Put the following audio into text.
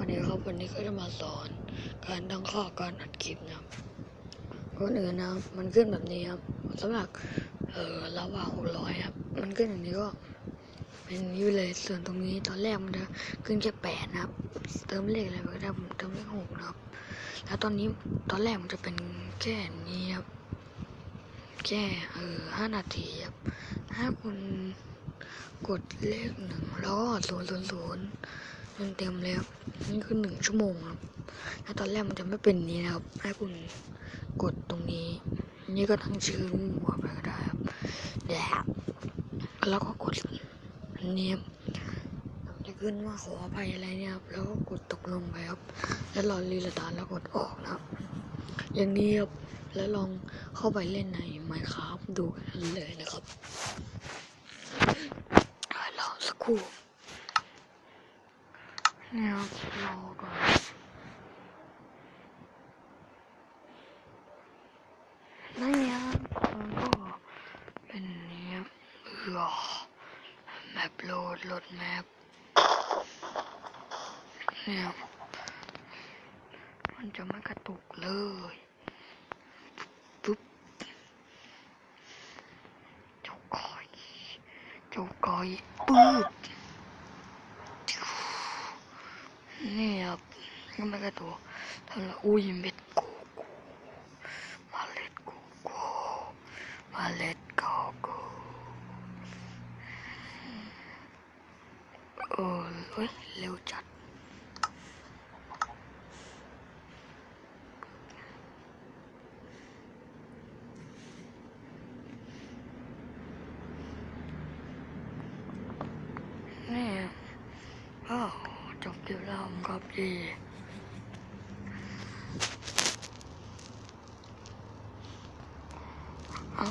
วันนี้ครับวันนี้ก็จะมาสอน การตั้งค่าการอัดคลิปนะครับก่อนอื่นนะมันขึ้นแบบนี้ครับสำหรับเออระหว่างหกร้อยครับ มันขึ้นอย่างนี้ก็เป็นนี้เลยส่วนตรงนี้ตอนแรกมันจะขึ้นแค่แปดนะครับ เติมเลขอะไรไปก็ได้ผมเติมเลขหกนะครับ แล้วตอนนี้ตอนแรกมันจะเป็นแค่นี้ครับแค่เออห้านาทีครับถ้าคุณกดเลขหนึ่งแล้วก็ศูนย์ศูนย์ศูนย์ จนเต็มเลยครับนี่คือหนึ่งชั่วโมงครับแล้วตอนแรกมันจะไม่เป็นนี้นะครับ ให้คุณกดตรงนี้ นี่ก็ตั้งชื่อหัวไปก็ได้ครับแดบแล้วก็กดอันนี้ครับจะขึ้นว่าขออภัยอะไรเนี่ยครับ แล้วก็กดตกลงไปครับ แล้วรอรีสตาร์แล้วกดออกนะครับ อย่างนี้ครับ แล้วลองเข้าไปเล่นใน Minecraft ดูเลยนะครับรอสักครู่ บเออแมปโหลดโหลดแมปเนี่ยมันจะไม่กระตุกเลยปุ๊บเจ้าก้อยเจ้าก้อยปื๊ด นี่ครับก็ไม่กระตัวทำละอุ้ยเม็ดโกโก้มาเล็ดโกโก้มาเล็ดโกโก้เออเฮ้ยเร็วจัด นี่อ้าว จบคลิปแล้วครับดีอ๋อ